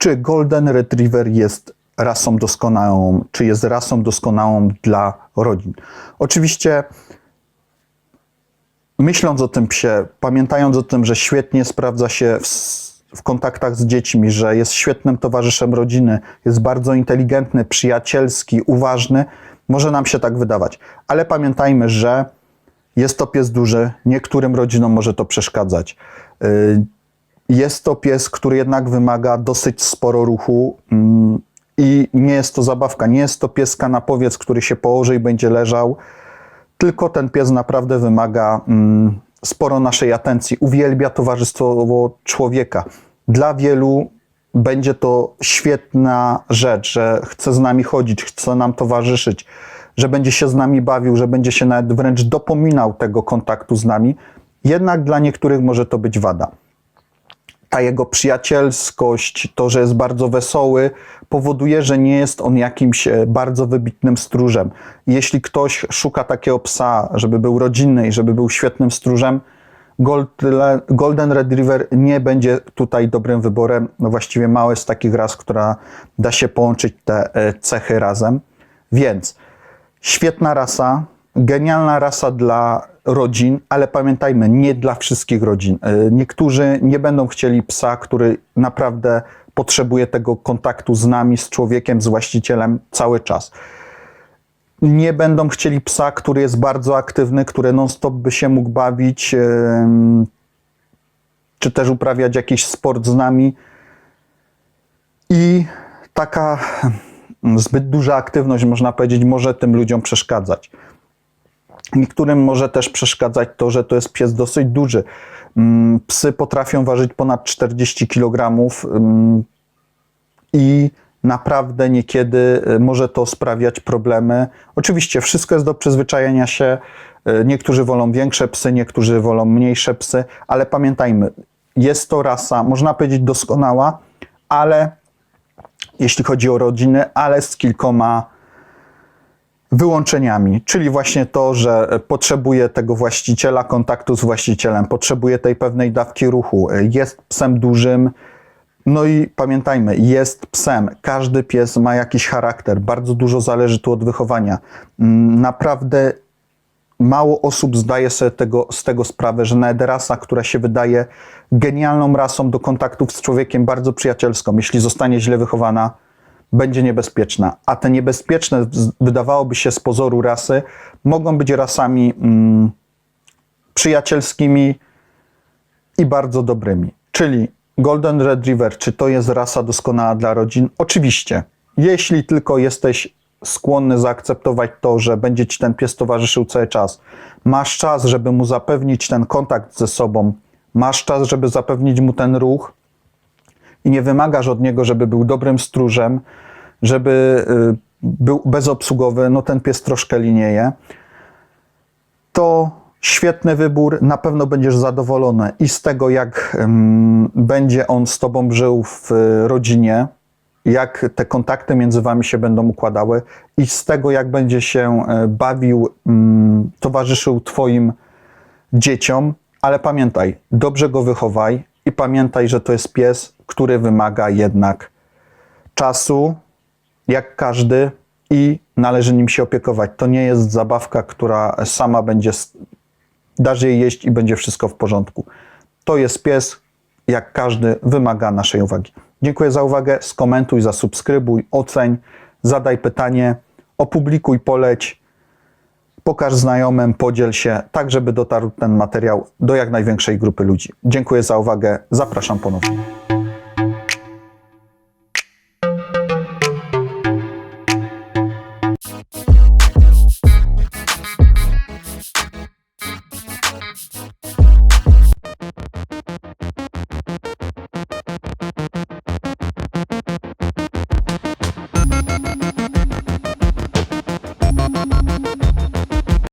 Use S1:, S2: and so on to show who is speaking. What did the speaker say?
S1: czy Golden Retriever jest rasą doskonałą, czy jest rasą doskonałą dla rodzin. Oczywiście myśląc o tym psie, pamiętając o tym, że świetnie sprawdza się w, w kontaktach z dziećmi, że jest świetnym towarzyszem rodziny, jest bardzo inteligentny, przyjacielski, uważny, może nam się tak wydawać. Ale pamiętajmy, że jest to pies duży, niektórym rodzinom może to przeszkadzać. Y, Jest to pies, który jednak wymaga dosyć sporo ruchu mm, i nie jest to zabawka, nie jest to pies kanapowiec, który się położy i będzie leżał tylko ten pies naprawdę wymaga mm, sporo naszej atencji. Uwielbia towarzystwo człowieka. Dla wielu będzie to świetna rzecz, że chce z nami chodzić, chce nam towarzyszyć, że będzie się z nami bawił, że będzie się nawet wręcz dopominał tego kontaktu z nami. Jednak dla niektórych może to być wada ta jego przyjacielskość, to, że jest bardzo wesoły, powoduje, że nie jest on jakimś e, bardzo wybitnym stróżem. Jeśli ktoś szuka takiego psa, żeby był rodzinny i żeby był świetnym stróżem, Gold- Golden Retriever nie będzie tutaj dobrym wyborem. No właściwie mało jest takich ras, która da się połączyć te e, cechy razem. Więc świetna rasa, genialna rasa dla rodzin, ale pamiętajmy, nie dla wszystkich rodzin. Y, Niektórzy nie będą chcieli psa, który naprawdę potrzebuje tego kontaktu z nami, z człowiekiem, z właścicielem cały czas. Nie będą chcieli psa, który jest bardzo aktywny, który non-stop by się mógł bawić, czy też uprawiać jakiś sport z nami. I taka zbyt duża aktywność, można powiedzieć, może tym ludziom przeszkadzać. Niektórym może też przeszkadzać to, że to jest pies dosyć duży. Mm, Psy potrafią ważyć ponad 40 kg mm, i naprawdę niekiedy y, może to sprawiać problemy. Oczywiście wszystko jest do przyzwyczajenia się. Y, Niektórzy wolą większe psy, niektórzy wolą mniejsze psy, ale pamiętajmy, jest to rasa, można powiedzieć doskonała, ale jeśli chodzi o rodziny, ale z kilkoma wyłączeniami, czyli właśnie to, że potrzebuje tego właściciela, kontaktu z właścicielem, potrzebuje tej pewnej dawki ruchu, jest psem dużym. No i pamiętajmy, jest psem. Każdy pies ma jakiś charakter, bardzo dużo zależy tu od wychowania. Mm, Naprawdę mało osób zdaje sobie tego, z tego sprawę, że nawet rasa, która się wydaje genialną rasą do kontaktów z człowiekiem, bardzo przyjacielską, jeśli zostanie źle wychowana, będzie niebezpieczna. A te niebezpieczne, wydawałoby się z pozoru rasy, mogą być rasami mm, przyjacielskimi i bardzo dobrymi. Czyli Golden Retriever, czy to jest rasa doskonała dla rodzin? Oczywiście. Jeśli tylko jesteś skłonny zaakceptować to, że będzie ci ten pies towarzyszył cały czas, masz czas, żeby mu zapewnić ten kontakt ze sobą, masz czas, żeby zapewnić mu ten ruch, i nie wymagasz od niego, żeby był dobrym stróżem, żeby y, był bezobsługowy, no ten pies troszkę linieje, to świetny wybór, na pewno będziesz zadowolony. I z tego, jak ym, będzie on z tobą żył w y, rodzinie, jak te kontakty między wami się będą układały i z tego, jak będzie się y, bawił, towarzyszył twoim dzieciom, ale pamiętaj, dobrze go wychowaj i pamiętaj, że to jest pies, który wymaga jednak czasu, jak każdy, i należy nim się opiekować. To nie jest zabawka, która sama będzie, dasz jej jeść i będzie wszystko w porządku. To jest pies, jak każdy, wymaga naszej uwagi. Dziękuję za uwagę. Skomentuj, zasubskrybuj, oceń, zadaj pytanie, opublikuj, poleć pokaż znajomym, podziel się, tak żeby dotarł ten materiał do jak największej grupy ludzi. Dziękuję za uwagę, zapraszam ponownie.